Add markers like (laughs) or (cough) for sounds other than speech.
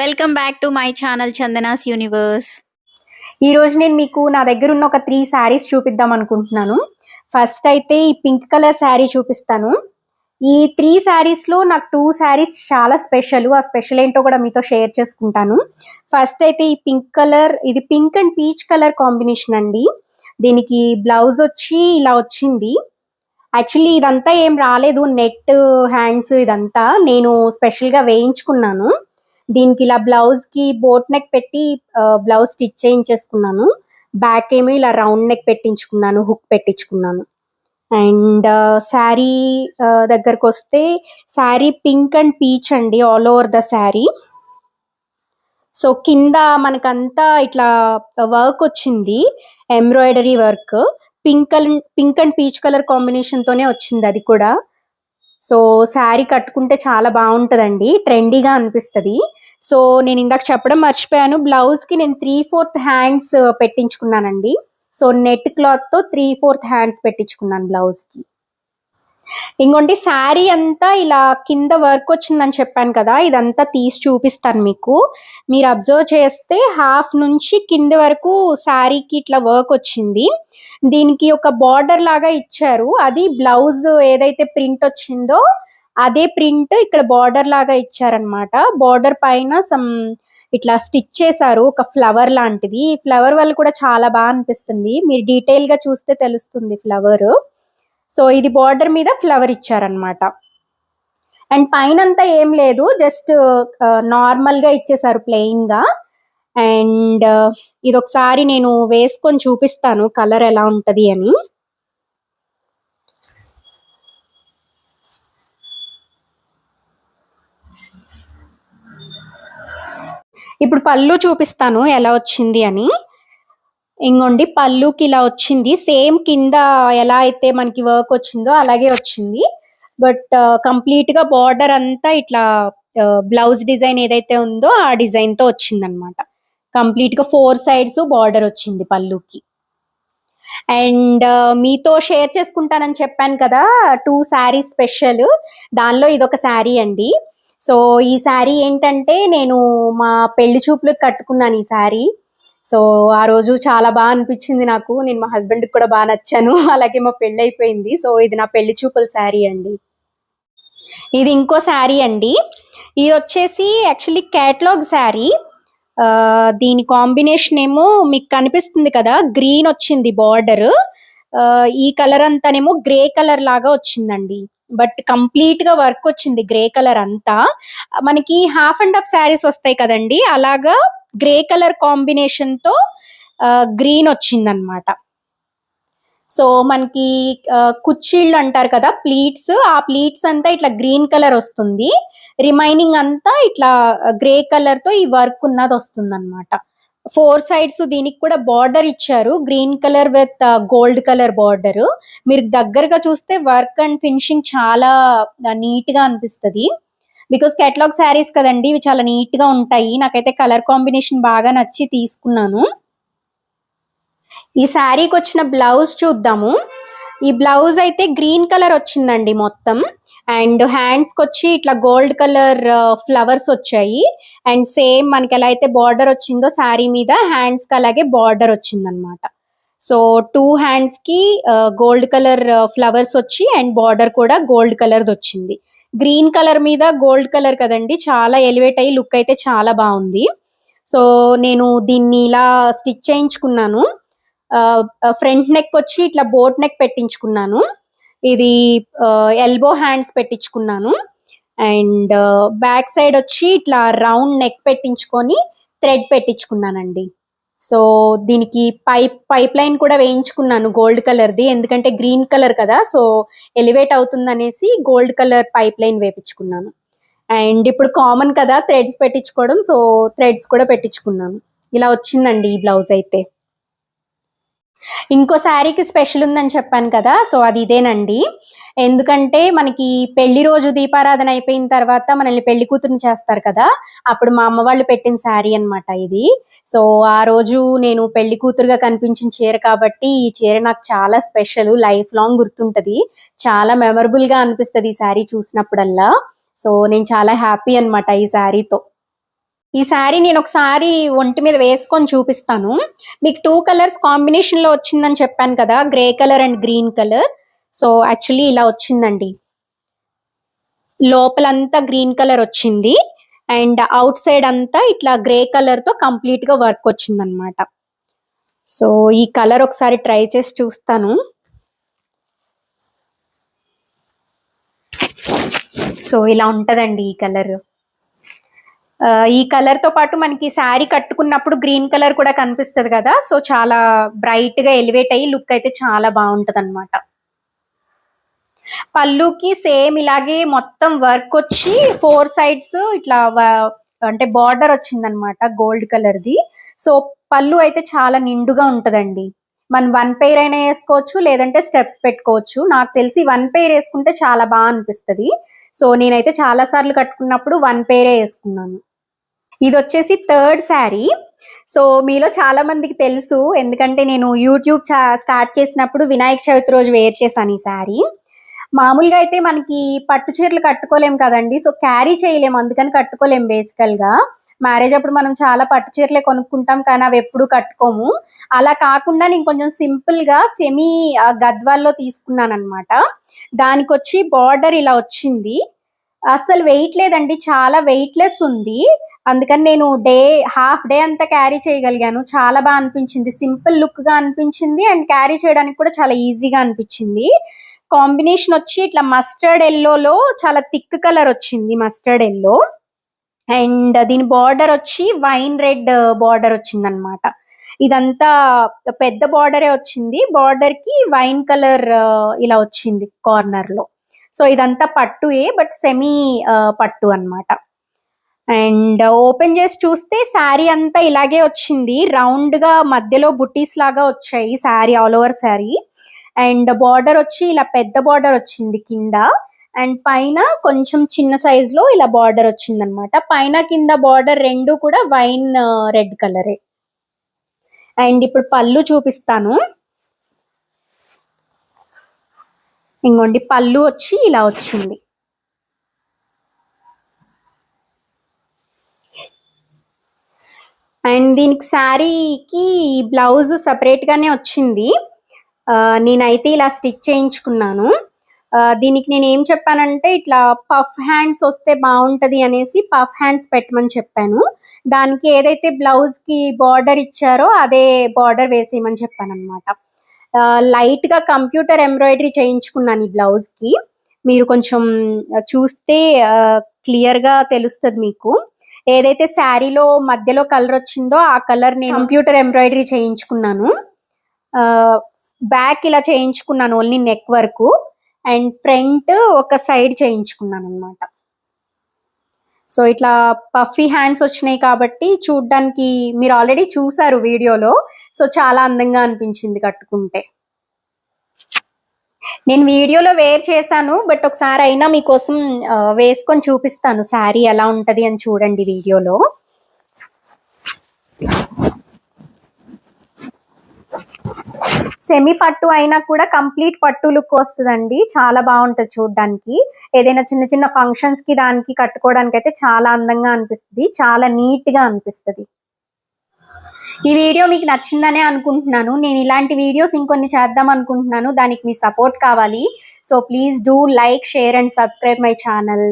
Welcome back to my channel Chandana's universe ఈ రోజు నేను మీకు నా దగ్గర ఉన్న ఒక త్రీ శారీస్ చూపిద్దాం అనుకుంటున్నాను. ఫస్ట్ అయితే ఈ పింక్ కలర్ శారీ చూపిస్తాను. ఈ త్రీ శారీస్లో నాకు టూ శారీస్ చాలా స్పెషల్ ఆ స్పెషల్ ఏంటో కూడా మీతో షేర్ చేసుకుంటాను. ఫస్ట్ అయితే ఈ పింక్ కలర్ ఇది pink and peach colour combination అండి. దీనికి బ్లౌజ్ వచ్చి ఇలా వచ్చింది. యాక్చువల్లీ ఇదంతా ఏం రాలేదు. నెట్ హ్యాండ్స్ ఇదంతా నేను స్పెషల్గా వేయించుకున్నాను. దీనికి ఇలా బ్లౌజ్కి బోట్ నెక్ పెట్టి బ్లౌజ్ స్టిచ్ చేయించేసుకున్నాను. బ్యాక్ ఏమో ఇలా రౌండ్ నెక్ పెట్టించుకున్నాను హుక్ పెట్టించుకున్నాను. అండ్ శారీ దగ్గరకు వస్తే శారీ పింక్ అండ్ పీచ్ అండి all over the sari so కింద మనకంతా ఇట్లా వర్క్ వచ్చింది embroidery work pink pink and peach colour combination తోనే వచ్చింది అది కూడా. సో శారీ కట్టుకుంటే చాలా బాగుంటుందండి ట్రెండీగా అనిపిస్తుంది. సో నేను ఇందాక చెప్పడం మర్చిపోయాను. బ్లౌజ్కి నేను త్రీ ఫోర్త్ హ్యాండ్స్ పెట్టించుకున్నానండి. సో నెట్ క్లాత్తో త్రీ ఫోర్త్ హ్యాండ్స్ పెట్టించుకున్నాను బ్లౌజ్కి. ఇంకోండి ఇంకోటి శారీ అంతా ఇలా కింద వర్క్ వచ్చిందని చెప్పాను కదా ఇదంతా తీసి చూపిస్తాను మీకు. మీరు అబ్జర్వ్ చేస్తే హాఫ్ నుంచి కింద వరకు శారీకి ఇట్లా వర్క్ వచ్చింది. దీనికి ఒక బార్డర్ లాగా ఇచ్చారు. అది బ్లౌజ్ ఏదైతే ప్రింట్ వచ్చిందో అదే ప్రింట్ ఇక్కడ బార్డర్ లాగా ఇచ్చారనమాట బార్డర్ పైన సమ్ ఇట్లా స్టిచ్ చేశారు ఒక ఫ్లవర్ లాంటిది. ఈ ఫ్లవర్ వల్ల కూడా చాలా బాగా అనిపిస్తుంది. మీరు డీటెయిల్గా చూస్తే తెలుస్తుంది ఫ్లవర్. సో ఇది బార్డర్ మీద ఫ్లవర్ ఇచ్చారనమాట అండ్ పైన అంతా ఏం లేదు. జస్ట్ నార్మల్గా ఇచ్చేసారు ప్లెయిన్గా. అండ్ ఇది ఒకసారి నేను వేసుకొని చూపిస్తాను కలర్ ఎలా ఉంటది అని. ఇప్పుడు పళ్ళు చూపిస్తాను ఎలా వచ్చింది అని. ఇంకోండి పళ్ళుకి ఇలా వచ్చింది. సేమ్ కింద ఎలా అయితే మనకి వర్క్ వచ్చిందో అలాగే వచ్చింది. బట్ కంప్లీట్గా బార్డర్ అంతా ఇట్లా బ్లౌజ్ డిజైన్ ఏదైతే ఉందో ఆ డిజైన్తో వచ్చింది అనమాట కంప్లీట్గా ఫోర్ సైడ్స్ బార్డర్ వచ్చింది పళ్ళుకి. అండ్ మీతో షేర్ చేసుకుంటానని చెప్పాను కదా టూ శారీస్ స్పెషల్ దానిలో ఇదొక శారీ అండి. సో ఈ శారీ ఏంటంటే నేను మా పెళ్ళి చూపులకు కట్టుకున్నాను ఈ శారీ సో ఆ రోజు చాలా బాగా అనిపించింది నాకు. నేను మా హస్బెండ్ కూడా బాగా నచ్చాను. (laughs) అలాగే మా పెళ్ళి అయిపోయింది. సో ఇది నా పెళ్ళి చూపుల శారీ అండి. ఇది ఇంకో శారీ అండి. ఇది వచ్చేసి యాక్చువల్లీ క్యాటలాగ్ శారీ దీని కాంబినేషన్ ఏమో మీకు కనిపిస్తుంది కదా గ్రీన్ వచ్చింది బార్డర్. ఈ కలర్ అంతానేమో గ్రే కలర్ లాగా వచ్చిందండి. బట్ కంప్లీట్గా వర్క్ వచ్చింది గ్రే కలర్ అంతా. మనకి హాఫ్ అండ్ హాఫ్ శారీస్ వస్తాయి కదండి అలాగా గ్రే కలర్ కాంబినేషన్తో గ్రీన్ వచ్చిందనమాట. సో మనకి కుచ్చిళ్ళు అంటారు కదా ప్లీట్స్ ఆ ప్లీట్స్ అంతా ఇట్లా గ్రీన్ కలర్ వస్తుంది. రిమైనింగ్ అంతా ఇట్లా గ్రే కలర్తో ఈ వర్క్ ఉన్నది వస్తుంది అనమాట ఫోర్ సైడ్స్ దీనికి కూడా బార్డర్ ఇచ్చారు. Green colour with gold colour border. మీరు దగ్గరగా చూస్తే వర్క్ అండ్ ఫినిషింగ్ చాలా నీట్గా అనిపిస్తుంది. బికాస్ కేటలాగ్ శారీస్ కదండి ఇవి చాలా నీట్గా ఉంటాయి. నాకైతే కలర్ కాంబినేషన్ బాగా నచ్చి తీసుకున్నాను. ఈ శారీకి వచ్చిన బ్లౌజ్ చూద్దాము. ఈ బ్లౌజ్ అయితే గ్రీన్ కలర్ వచ్చిందండి మొత్తం. అండ్ హ్యాండ్స్కి వచ్చి ఇట్లా గోల్డ్ కలర్ ఫ్లవర్స్ వచ్చాయి. అండ్ సేమ్ మనకి ఎలా అయితే బార్డర్ వచ్చిందో శారీ మీద హ్యాండ్స్కి అలాగే బార్డర్ వచ్చిందనమాట. సో టూ హ్యాండ్స్కి గోల్డ్ కలర్ ఫ్లవర్స్ వచ్చి అండ్ బార్డర్ కూడా గోల్డ్ కలర్ వచ్చింది. గ్రీన్ కలర్ మీద గోల్డ్ కలర్ కదండి చాలా ఎలివేట్ అయ్యి లుక్ అయితే చాలా బాగుంది. సో నేను దీన్ని ఇలా స్టిచ్ చేయించుకున్నాను. ఫ్రంట్ నెక్ వచ్చి ఇట్లా బోట్ నెక్ పెట్టించుకున్నాను. ఇది ఎల్బో హ్యాండ్స్ పెట్టించుకున్నాను. అండ్ బ్యాక్ సైడ్ వచ్చి ఇట్లా రౌండ్ నెక్ పెట్టించుకొని థ్రెడ్ పెట్టించుకున్నానండి. సో దీనికి పైప్ పైప్ లైన్ కూడా వేయించుకున్నాను గోల్డ్ కలర్ది ఎందుకంటే గ్రీన్ కలర్ కదా సో ఎలివేట్ అవుతుంది అనేసి గోల్డ్ కలర్ పైప్ లైన్ వేపించుకున్నాను. అండ్ ఇప్పుడు కామన్ కదా థ్రెడ్స్ పెట్టించుకోవడం సో థ్రెడ్స్ కూడా పెట్టించుకున్నాను. ఇలా వచ్చిందండి ఈ బ్లౌజ్ అయితే. ఇంకో శారీకి స్పెషల్ ఉందని చెప్పాను కదా సో అది ఇదేనండి. ఎందుకంటే మనకి పెళ్ళి రోజు దీపారాధన అయిపోయిన తర్వాత మనల్ని పెళ్ళి కూతురుని చేస్తారు కదా అప్పుడు మా అమ్మ వాళ్ళు పెట్టిన శారీ అనమాట ఇది. సో ఆ రోజు నేను పెళ్ళి కూతురుగా కనిపించిన చీర కాబట్టి ఈ చీర నాకు చాలా స్పెషల్ లైఫ్ లాంగ్ గుర్తుంటది. చాలా మెమరబుల్గా అనిపిస్తుంది ఈ శారీ చూసినప్పుడల్లా. సో నేను చాలా హ్యాపీ అనమాట ఈ శారీతో. ఈ శారీ నేను ఒకసారి ఒంటి మీద వేసుకొని చూపిస్తాను. మీకు టూ కలర్స్ కాంబినేషన్లో వచ్చిందని చెప్పాను కదా grey colour and green colour. So actually ఇలా వచ్చిందండి. లోపలంతా గ్రీన్ కలర్ వచ్చింది. అండ్ అవుట్ సైడ్ అంతా ఇట్లా గ్రే కలర్తో కంప్లీట్గా వర్క్ వచ్చిందనమాట. సో ఈ కలర్ ఒకసారి ట్రై చేసి చూస్తాను. సో ఇలా ఉంటుందండి ఈ కలర్. ఈ కలర్తో పాటు మనకి శారీ కట్టుకున్నప్పుడు గ్రీన్ కలర్ కూడా కనిపిస్తుంది కదా. సో చాలా బ్రైట్గా ఎలివేట్ అయ్యి లుక్ అయితే చాలా బాగుంటది అనమాట పళ్ళుకి సేమ్ ఇలాగే మొత్తం వర్క్ వచ్చి ఫోర్ సైడ్స్ ఇట్లా అంటే బార్డర్ వచ్చిందనమాట గోల్డ్ కలర్ ది. సో పళ్ళు అయితే చాలా నిండుగా ఉంటదండి. మనం వన్ పెయిర్ అయినా వేసుకోవచ్చు లేదంటే స్టెప్స్ పెట్టుకోవచ్చు. నాకు తెలిసి వన్ పెయిర్ వేసుకుంటే చాలా బాగా అనిపిస్తుంది. సో నేనైతే చాలా సార్లు కట్టుకున్నప్పుడు వన్ పేరే వేసుకున్నాను. ఇది వచ్చేసి థర్డ్ శారీ. సో మీలో చాలా మందికి తెలుసు ఎందుకంటే నేను యూట్యూబ్ స్టార్ట్ చేసినప్పుడు వినాయక చవితి రోజు వేర్ చేశాను ఈ శారీ. మామూలుగా అయితే మనకి పట్టు చీరలు కట్టుకోలేం కదండి సో క్యారీ చేయలేము అందుకని కట్టుకోలేం బేసికల్గా మ్యారేజ్ అప్పుడు మనం చాలా పట్టు చీరలే కొనుక్కుంటాం కానీ అవి ఎప్పుడు కట్టుకోము. అలా కాకుండా నేను కొంచెం సింపుల్గా సెమీ గద్వాల్లో తీసుకున్నాను అనమాట దానికి వచ్చి బార్డర్ ఇలా వచ్చింది. అసలు వెయిట్ లేదండి చాలా వెయిట్లెస్ ఉంది. అందుకని నేను డే హాఫ్ డే అంతా క్యారీ చేయగలిగాను. చాలా బాగా అనిపించింది. సింపుల్ లుక్గా అనిపించింది అండ్ క్యారీ చేయడానికి కూడా చాలా ఈజీగా అనిపించింది. కాంబినేషన్ వచ్చి ఇట్లా మస్టర్డ్ ఎల్లోలో చాలా థిక్ కలర్ వచ్చింది మస్టర్డ్ ఎల్లో. అండ్ దీని బార్డర్ వచ్చి వైన్ రెడ్ బార్డర్ వచ్చింది అనమాట ఇదంతా పెద్ద బార్డరే వచ్చింది. బార్డర్కి వైన్ కలర్ ఇలా వచ్చింది కార్నర్లో. సో ఇదంతా పట్టుయే బట్ సెమీ పట్టు అన్నమాట. అండ్ ఓపెన్ చేసి చూస్తే శారీ అంతా ఇలాగే వచ్చింది. రౌండ్గా మధ్యలో బుట్టీస్ లాగా వచ్చాయి sari all over sari. And border వచ్చి ఇలా పెద్ద బార్డర్ వచ్చింది కింద. అండ్ పైన కొంచెం చిన్న సైజ్లో ఇలా బార్డర్ వచ్చింది అనమాట పైన కింద బార్డర్ రెండు కూడా వైన్ రెడ్ కలరే. అండ్ ఇప్పుడు పళ్ళు చూపిస్తాను. ఇంకోండి పళ్ళు వచ్చి ఇలా వచ్చింది. అండ్ దీనికి శారీకి బ్లౌజ్ సపరేట్గానే వచ్చింది. నేనైతే ఇలా స్టిచ్ చేయించుకున్నాను. దీనికి నేను ఏం చెప్పానంటే ఇట్లా పఫ్ హ్యాండ్స్ వస్తే బాగుంటుంది అనేసి పఫ్ హ్యాండ్స్ పెట్టమని చెప్పాను. దానికి ఏదైతే బ్లౌజ్కి బార్డర్ ఇచ్చారో అదే బార్డర్ వేసేయమని చెప్పాను అనమాట లైట్గా కంప్యూటర్ ఎంబ్రాయిడరీ చేయించుకున్నాను ఈ బ్లౌజ్కి. మీరు కొంచెం చూస్తే క్లియర్గా తెలుస్తుంది మీకు. ఏదైతే శారీలో మధ్యలో కలర్ వచ్చిందో ఆ కలర్ నేను కంప్యూటర్ ఎంబ్రాయిడరీ చేయించుకున్నాను. బ్యాక్ ఇలా చేయించుకున్నాను ఓన్లీ నెక్ వరకు. అండ్ ఫ్రంట్ ఒక సైడ్ చేయించుకున్నాను అనమాట సో ఇట్లా పఫీ హ్యాండ్స్ వచ్చినాయి కాబట్టి చూడ్డానికి మీరు ఆల్రెడీ చూసారు వీడియోలో. సో చాలా అందంగా అనిపించింది కట్టుకుంటే. నేను వీడియోలో వేర్ చేశాను బట్ ఒకసారి అయినా మీకోసం వేసుకొని చూపిస్తాను శారీ ఎలా ఉంటది అని చూడండి వీడియోలో. సెమీ పట్టు అయినా కూడా కంప్లీట్ పట్టు లుక్ వస్తుందండి. చాలా బాగుంటుంది చూడడానికి. ఏదైనా చిన్న చిన్న ఫంక్షన్స్కి దానికి కట్టుకోవడానికి అయితే చాలా అందంగా అనిపిస్తుంది. చాలా నీట్గా అనిపిస్తుంది. ఈ వీడియో మీకు నచ్చిందనే అనుకుంటున్నాను. నేను ఇలాంటి వీడియోస్ ఇంకొన్ని చేద్దాం అనుకుంటున్నాను. దానికి మీ సపోర్ట్ కావాలి. So please do like share and subscribe my channel